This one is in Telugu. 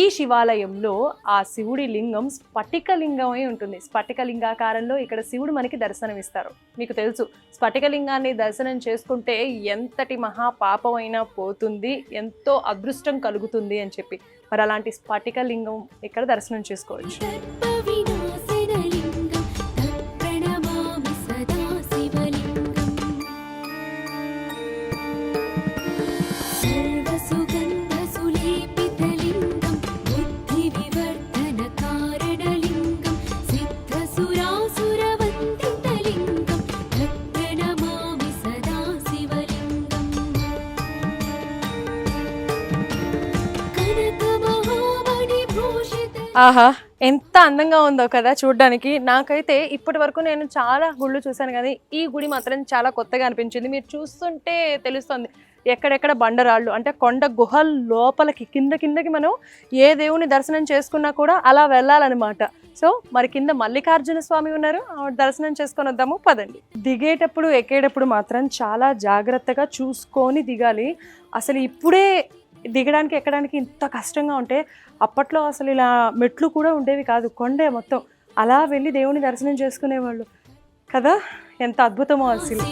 ఈ శివాలయంలో ఆ శివుడి లింగం స్ఫటికలింగమై ఉంటుంది. స్ఫటికలింగాకారంలో ఇక్కడ శివుడు మనకి దర్శనమిస్తారు. మీకు తెలుసు స్ఫటికలింగాన్ని దర్శనం చేసుకుంటే ఎంతటి మహా పాపమైనా పోతుంది ఎంతో అదృష్టం కలుగుతుంది అని చెప్పి. మరి అలాంటి స్ఫటిక లింగం ఇక్కడ దర్శనం చేసుకోవచ్చు? ఆహా ఎంత అందంగా ఉందో కదా చూడడానికి. నాకైతే ఇప్పటి వరకు నేను చాలా గుళ్ళు చూశాను కానీ ఈ గుడి మాత్రం చాలా కొత్తగా అనిపించింది. మీరు చూస్తుంటే తెలుస్తుంది ఎక్కడెక్కడ బండరాళ్ళు అంటే కొండ గుహల లోపలికి కింద కిందకి మనం ఏ దేవుని దర్శనం చేసుకున్నా కూడా అలా వెళ్ళాలన్నమాట. సో మరి కింద మల్లికార్జున స్వామి ఉన్నారు. ఆవిడ దర్శనం చేసుకొని వద్దాము పదండి. దిగేటప్పుడు ఎక్కేటప్పుడు మాత్రం చాలా జాగ్రత్తగా చూసుకొని దిగాలి. అసలు ఇప్పుడే దిగడానికి ఎక్కడానికి ఇంత కష్టంగా ఉంటే అప్పట్లో అసలు ఇలా మెట్లు కూడా ఉండేవి కాదు కొండే మొత్తం. అలా వెళ్ళి దేవుని దర్శనం చేసుకునేవాళ్ళు కదా? ఎంత అద్భుతమో అసలు.